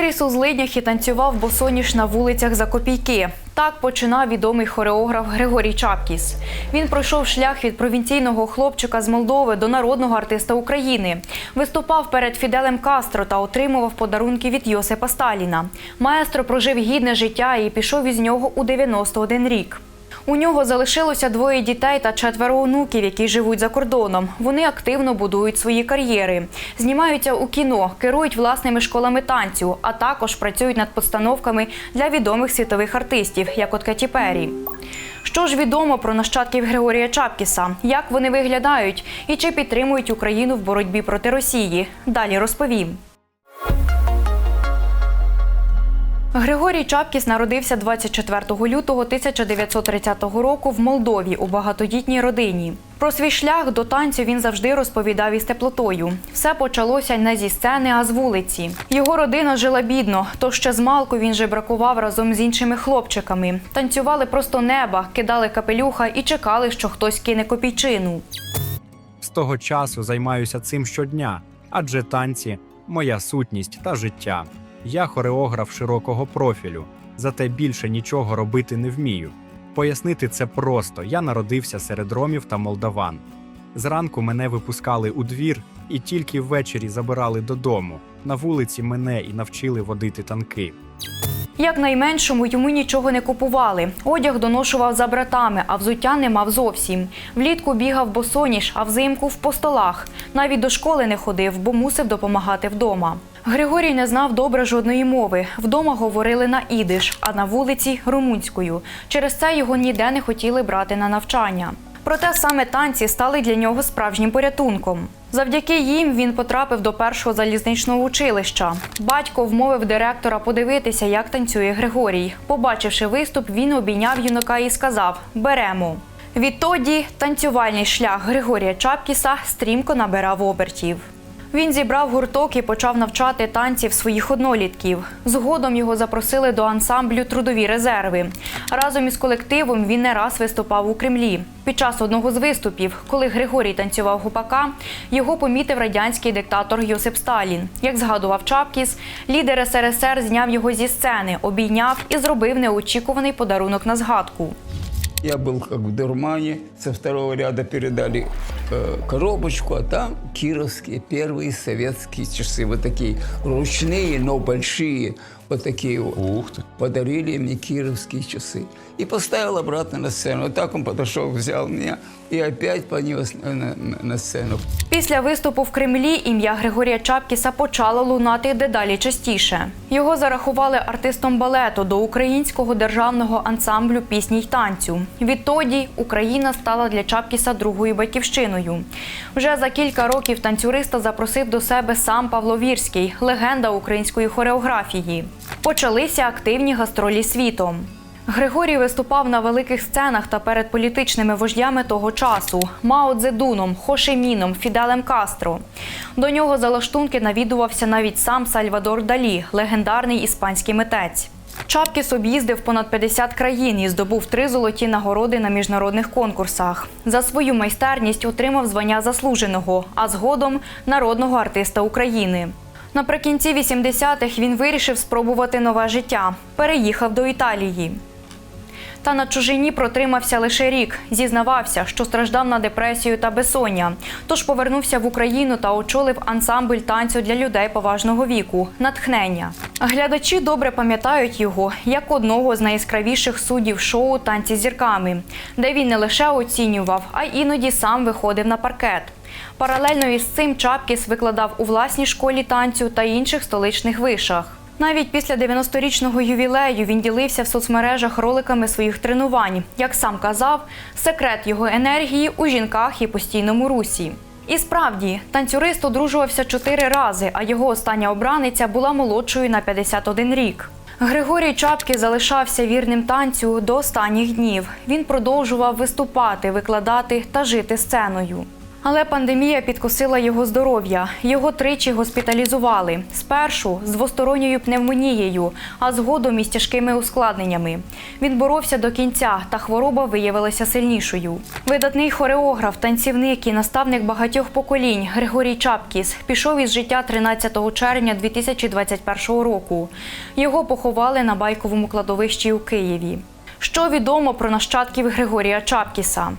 Виріс у злиднях і танцював босоніж на вулицях за копійки. Так починав відомий хореограф Григорій Чапкіс. Він пройшов шлях від провінційного хлопчика з Молдови до народного артиста України. Виступав перед Фіделем Кастро та отримував подарунки від Йосипа Сталіна. Маестро прожив гідне життя і пішов із нього у 91 рік. У нього залишилося двоє дітей та четверо онуків, які живуть за кордоном. Вони активно будують свої кар'єри, знімаються у кіно, керують власними школами танцю, а також працюють над постановками для відомих світових артистів, як от Кеті Перрі. Що ж відомо про нащадків Григорія Чапкіса, як вони виглядають і чи підтримують Україну в боротьбі проти Росії? Далі розповім. Григорій Чапкіс народився 24 лютого 1930 року в Молдові у багатодітній родині. Про свій шлях до танцю він завжди розповідав із теплотою. Все почалося не зі сцени, а з вулиці. Його родина жила бідно, тож ще з малку він же бракував разом з іншими хлопчиками. Танцювали просто неба, кидали капелюха і чекали, що хтось кине копійчину. З того часу займаюся цим щодня, адже танці моя сутність та життя. Я хореограф широкого профілю, зате більше нічого робити не вмію. Пояснити це просто: я народився серед ромів та молдаван. Зранку мене випускали у двір і тільки ввечері забирали додому. На вулиці мене і навчили водити танки. Як найменшому йому нічого не купували. Одяг доношував за братами, а взуття не мав зовсім. Влітку бігав босоніж, а взимку в постолах. Навіть до школи не ходив, бо мусив допомагати вдома. Григорій не знав добре жодної мови. Вдома говорили на ідиш, а на вулиці румунською. Через це його ніде не хотіли брати на навчання. Проте саме танці стали для нього справжнім порятунком. Завдяки їм він потрапив до першого залізничного училища. Батько вмовив директора подивитися, як танцює Григорій. Побачивши виступ, він обійняв юнака і сказав: Беремо. Відтоді танцювальний шлях Григорія Чапкіса стрімко набирав обертів. Він зібрав гурток і почав навчати танців своїх однолітків. Згодом його запросили до ансамблю Трудові резерви. Разом із колективом він не раз виступав у Кремлі. Під час одного з виступів, коли Григорій танцював гупака, його помітив радянський диктатор Йосип Сталін. Як згадував Чапкіс, лідер СРСР зняв його зі сцени, обійняв і зробив неочікуваний подарунок на згадку. Я был как в дурмане, со второго ряда передали э, коробочку, а там кировские первые советские часы, вот такие ручные, но большие, вот такие вот. Ух ты. Подарили мне кировские часы. И поставил обратно на сцену. Вот так он подошел, взял меня и опять понес на, на- на сцену. Після виступу в Кремлі ім'я Григорія Чапкіса почало лунати дедалі частіше. Його зарахували артистом балету до українського державного ансамблю пісні й танцю. Відтоді Україна стала для Чапкіса другою батьківщиною. Вже за кілька років танцюриста запросив до себе сам Павло Вірський, легенда української хореографії. Почалися активні гастролі світом. Григорій виступав на великих сценах та перед політичними вождями того часу Мао Цзедуном, Хошеміном, Фіделем Кастро. До нього за лаштунки навідувався навіть сам Сальвадор Далі, легендарний іспанський митець. Чапкіс об'їздив понад 50 країн і здобув три золоті нагороди на міжнародних конкурсах. За свою майстерність отримав звання заслуженого, а згодом народного артиста України. Наприкінці 80-х він вирішив спробувати нове життя. Переїхав до Італії. Та на чужині протримався лише рік. Зізнавався, що страждав на депресію та безсоння. Тож повернувся в Україну та очолив ансамбль танцю для людей поважного віку натхнення. Глядачі добре пам'ятають його як одного з найяскравіших суддів шоу Танці зірками, де він не лише оцінював, а іноді сам виходив на паркет. Паралельно із цим Чапкіс викладав у власній школі танцю та інших столичних вишах. Навіть після 90-річного ювілею він ділився в соцмережах роликами своїх тренувань. Як сам казав, секрет його енергії у жінках і постійному русі. І справді, танцюрист одружувався чотири рази, а його остання обраниця була молодшою на 51 рік. Григорій Чапки залишався вірним танцю до останніх днів. Він продовжував виступати, викладати та жити сценою. Але пандемія підкосила його здоров'я. Його тричі госпіталізували. Спершу з двосторонньою пневмонією, а згодом із тяжкими ускладненнями. Він боровся до кінця, та хвороба виявилася сильнішою. Видатний хореограф, танцівник і наставник багатьох поколінь Григорій Чапкіс пішов із життя 13 червня 2021 року. Його поховали на байковому кладовищі у Києві. Що відомо про нащадків Григорія Чапкіса?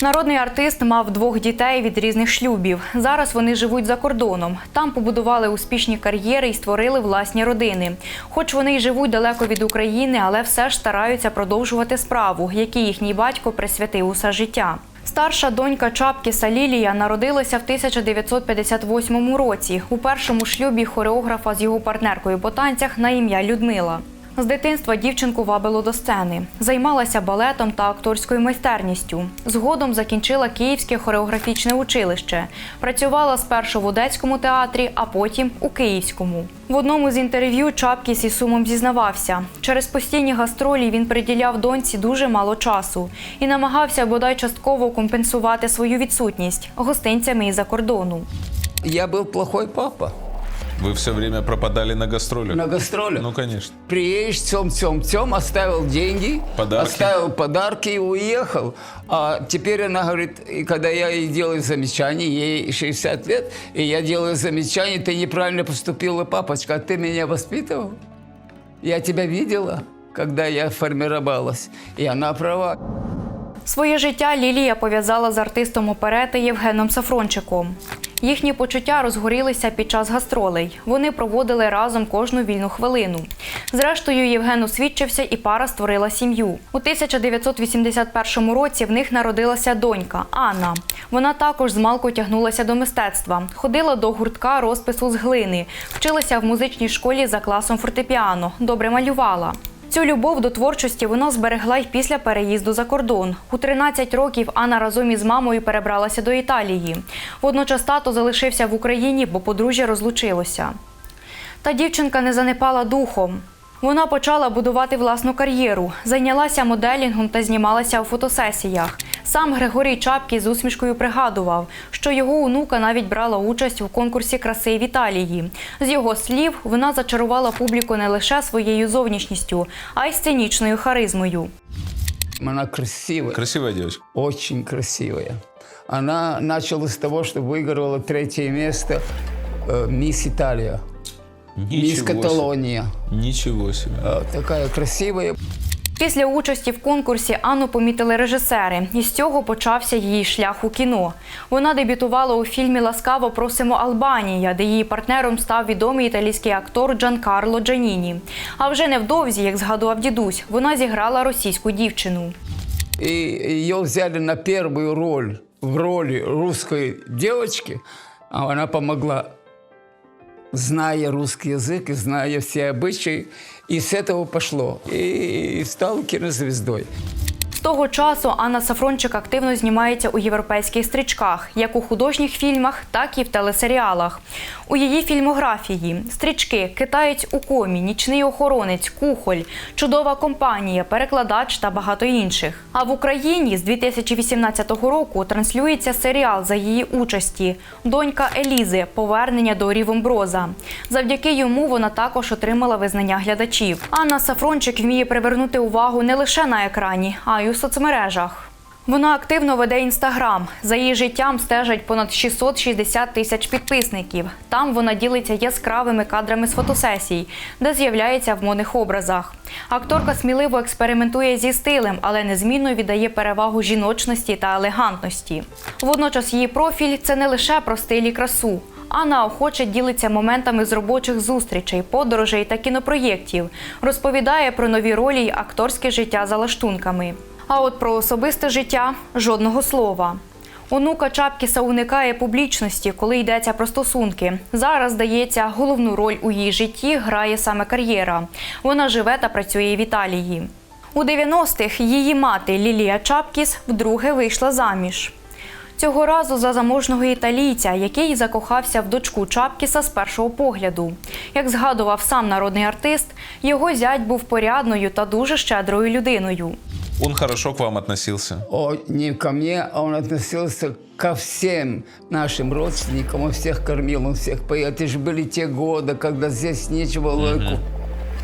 Народний артист мав двох дітей від різних шлюбів. Зараз вони живуть за кордоном. Там побудували успішні кар'єри і створили власні родини. Хоч вони й живуть далеко від України, але все ж стараються продовжувати справу, якій їхній батько присвятив усе життя. Старша донька Чапкіса Лілія народилася в 1958 році у першому шлюбі хореографа з його партнеркою по танцях на ім'я Людмила. З дитинства дівчинку вабило до сцени, займалася балетом та акторською майстерністю. Згодом закінчила Київське хореографічне училище. Працювала спершу в Одеському театрі, а потім у Київському. В одному з інтерв'ю Чапкіс із сумом зізнавався, через постійні гастролі він приділяв доньці дуже мало часу і намагався бодай частково компенсувати свою відсутність гостинцями із-за кордону. Я был плохой папа Вы все время пропадали на гастролях? на гастролях. Ну, конечно. Приедешь, тем, тем, тем, оставил деньги, Подарки. оставил подарки и уехал. А теперь она говорит, и когда я ей делаю замечание, ей 60 лет, и я делаю замечание, ты неправильно поступила, папочка, а ты меня воспитывал? Я тебя видела, когда я формировалась, и она права. Своє життя Лілія пов'язала з артистом оперети Євгеном Сафрончиком. Їхні почуття розгорілися під час гастролей. Вони проводили разом кожну вільну хвилину. Зрештою, Євген освідчився і пара створила сім'ю. У 1981 році в них народилася донька Анна. Вона також змалку тягнулася до мистецтва, ходила до гуртка розпису з глини, вчилася в музичній школі за класом фортепіано, добре малювала. Цю любов до творчості вона зберегла й після переїзду за кордон. У 13 років Анна разом із мамою перебралася до Італії. Водночас тато залишився в Україні, бо подружжя розлучилося. Та дівчинка не занепала духом. Вона почала будувати власну кар'єру, зайнялася моделінгом та знімалася у фотосесіях. Сам Григорій Чапкі з усмішкою пригадував, що його онука навіть брала участь у конкурсі краси в Італії. З його слів, вона зачарувала публіку не лише своєю зовнішністю, а й сценічною харизмою. Она красивая. Красивая девочка. очень красивая. Она начала с того, что выиграла третье место э, Мисс Италия, Мисс Ничего себе. Каталония. Ничего себе. Э, такая красивая. Після участі в конкурсі Анну помітили режисери, і з цього почався її шлях у кіно. Вона дебютувала у фільмі Ласкаво просимо Албанія, де її партнером став відомий італійський актор Джан Карло Джаніні. А вже невдовзі, як згадував дідусь, вона зіграла російську дівчину. И ее взяли на первую роль в роли русской девочки. А она помогла, зная русский язык и зная все обычаи. И с этого пошло. И стала кинозвездой. Того часу Анна Сафрончик активно знімається у європейських стрічках, як у художніх фільмах, так і в телесеріалах. У її фільмографії стрічки Китаєць у комі, Нічний охоронець, Кухоль, Чудова компанія, Перекладач та багато інших. А в Україні з 2018 року транслюється серіал за її участі Донька Елізи Повернення до Рівомброза. Завдяки йому вона також отримала визнання глядачів. Анна Сафрончик вміє привернути увагу не лише на екрані, а й у соцмережах. Вона активно веде інстаграм. За її життям стежать понад 660 тисяч підписників. Там вона ділиться яскравими кадрами з фотосесій, де з'являється в модних образах. Акторка сміливо експериментує зі стилем, але незмінно віддає перевагу жіночності та елегантності. Водночас її профіль це не лише про стиль і красу. Анна охоче ділиться моментами з робочих зустрічей, подорожей та кінопроєктів, розповідає про нові ролі й акторське життя за лаштунками. А от про особисте життя жодного слова. Онука Чапкіса уникає публічності, коли йдеться про стосунки. Зараз, здається, головну роль у її житті грає саме кар'єра. Вона живе та працює в Італії. У 90-х її мати Лілія Чапкіс вдруге вийшла заміж. Цього разу за заможного італійця, який закохався в дочку Чапкіса з першого погляду. Як згадував сам народний артист, його зять був порядною та дуже щедрою людиною. Он хорошо к вам относился. Он не ко мне, а он относился ко всем нашим родственникам. Он всех кормил, он всех поел. Это же были те годы, когда здесь нечего было ку-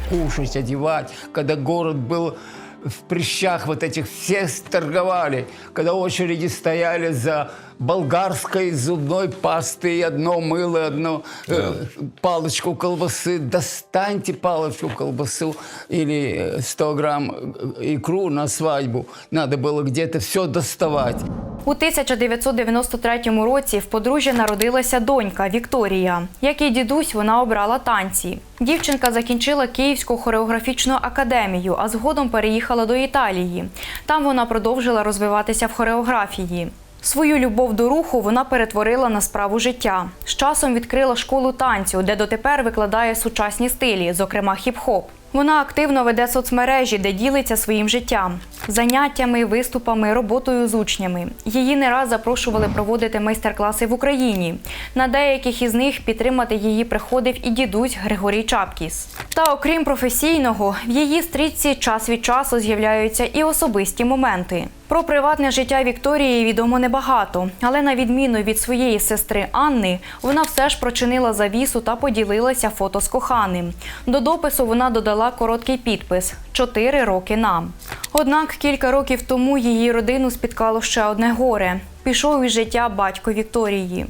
кушать, одевать, когда город был в прыщах вот этих всех торговали, когда очереди стояли за болгарской зубной пастой, и одно мыло, и одно э, палочку колбасы. Достаньте палочку колбасу или э, 100 грамм э, икру на свадьбу. Надо было где-то все доставать. У 1993 році в подружжя народилася донька Вікторія. Як і дідусь, вона обрала танці. Дівчинка закінчила Київську хореографічну академію, а згодом переїхала до Італії. Там вона продовжила розвиватися в хореографії. Свою любов до руху вона перетворила на справу життя. З часом відкрила школу танцю, де дотепер викладає сучасні стилі, зокрема хіп-хоп. Вона активно веде соцмережі, де ділиться своїм життям, заняттями, виступами, роботою з учнями. Її не раз запрошували проводити майстер-класи в Україні. На деяких із них підтримати її приходив і дідусь Григорій Чапкіс. Та окрім професійного, в її стрічці час від часу з'являються і особисті моменти. Про приватне життя Вікторії відомо небагато, але на відміну від своєї сестри Анни, вона все ж прочинила завісу та поділилася фото з коханим. До допису вона додала короткий підпис Чотири роки нам. Однак кілька років тому її родину спіткало ще одне горе. Пішов із життя батько Вікторії.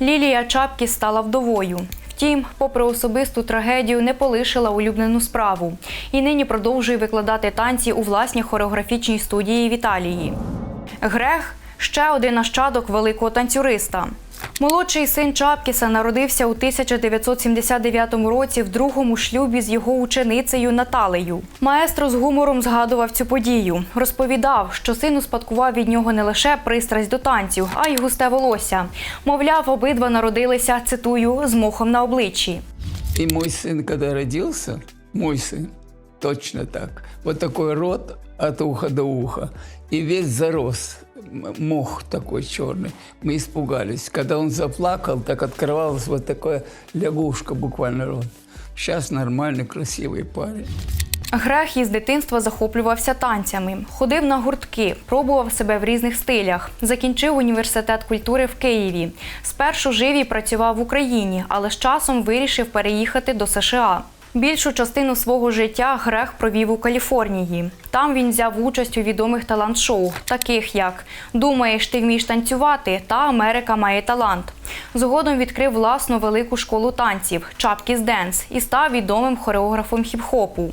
Лілія Чапкі стала вдовою. Втім, попри особисту трагедію, не полишила улюблену справу і нині продовжує викладати танці у власній хореографічній студії в Італії. Грех ще один нащадок великого танцюриста. Молодший син Чапкіса народився у 1979 році в другому шлюбі з його ученицею Наталею. Маестро з гумором згадував цю подію. Розповідав, що син успадкував від нього не лише пристрасть до танців, а й густе волосся. Мовляв, обидва народилися, цитую, з мохом на обличчі. И мой сын, когда родился, мой сын, точно так, вот такой рот от уха до уха, и весь зарос, мох такой черный. Мы испугались. Когда он заплакал, так открывалась вот такая лягушка, буквально рот. Сейчас нормальный, красивый парень. Грех із дитинства захоплювався танцями, ходив на гуртки, пробував себе в різних стилях. Закінчив університет культури в Києві. Спершу жив і працював в Україні, але з часом вирішив переїхати до США. Більшу частину свого життя Грех провів у Каліфорнії. Там він взяв участь у відомих талант-шоу, таких як Думаєш, ти вмієш танцювати та Америка має талант. Згодом відкрив власну велику школу танців Чапкіс Денс і став відомим хореографом хіп-хопу.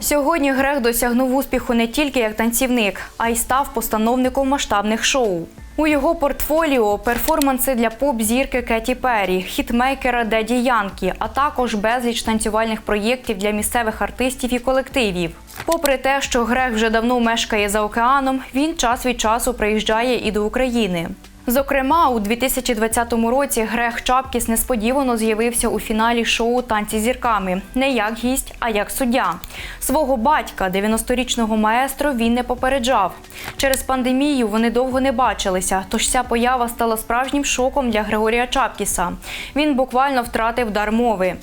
Сьогодні Грех досягнув успіху не тільки як танцівник, а й став постановником масштабних шоу. У його портфоліо перформанси для поп-зірки Кеті Перрі, хітмейкера Деді Янкі, а також безліч танцювальних проєктів для місцевих артистів і колективів. Попри те, що Грег вже давно мешкає за океаном, він час від часу приїжджає і до України. Зокрема, у 2020 році Грех Чапкіс несподівано з'явився у фіналі шоу Танці зірками не як гість, а як суддя. Свого батька, 90-річного маестро, він не попереджав. Через пандемію вони довго не бачилися, тож ця поява стала справжнім шоком для Григорія Чапкіса. Він буквально втратив дар мови.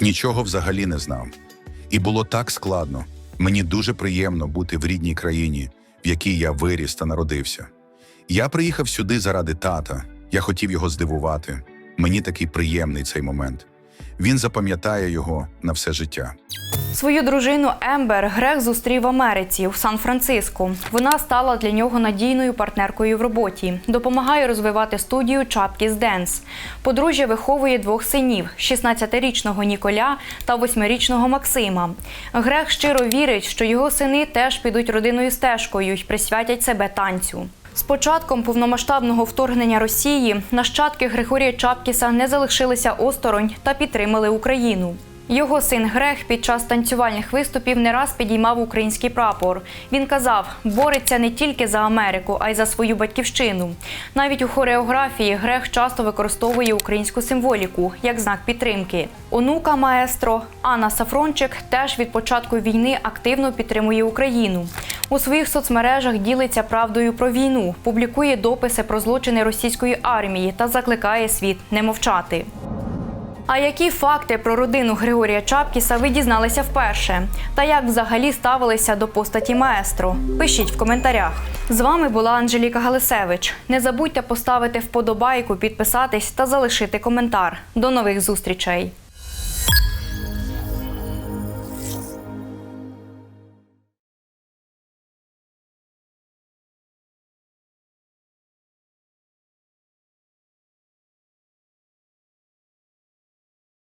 Нічого взагалі не знав. І було так складно. Мені дуже приємно бути в рідній країні, в якій я виріс та народився. Я приїхав сюди заради тата. Я хотів його здивувати. Мені такий приємний цей момент. Він запам'ятає його на все життя. Свою дружину Ембер Грех зустрів в Америці у Сан-Франциско. Вона стала для нього надійною партнеркою в роботі, допомагає розвивати студію Чапкіс Денс. Подружжя виховує двох синів: 16-річного Ніколя та 8-річного Максима. Грех щиро вірить, що його сини теж підуть родиною стежкою і присвятять себе танцю. З початком повномасштабного вторгнення Росії нащадки Григорія Чапкіса не залишилися осторонь та підтримали Україну. Його син Грех під час танцювальних виступів не раз підіймав український прапор. Він казав, бореться не тільки за Америку, а й за свою батьківщину. Навіть у хореографії Грех часто використовує українську символіку як знак підтримки. Онука маестро Анна Сафрончик теж від початку війни активно підтримує Україну. У своїх соцмережах ділиться правдою про війну, публікує дописи про злочини російської армії та закликає світ не мовчати. А які факти про родину Григорія Чапкіса ви дізналися вперше? Та як взагалі ставилися до постаті маестру? Пишіть в коментарях. З вами була Анжеліка Галисевич. Не забудьте поставити вподобайку, підписатись та залишити коментар. До нових зустрічей!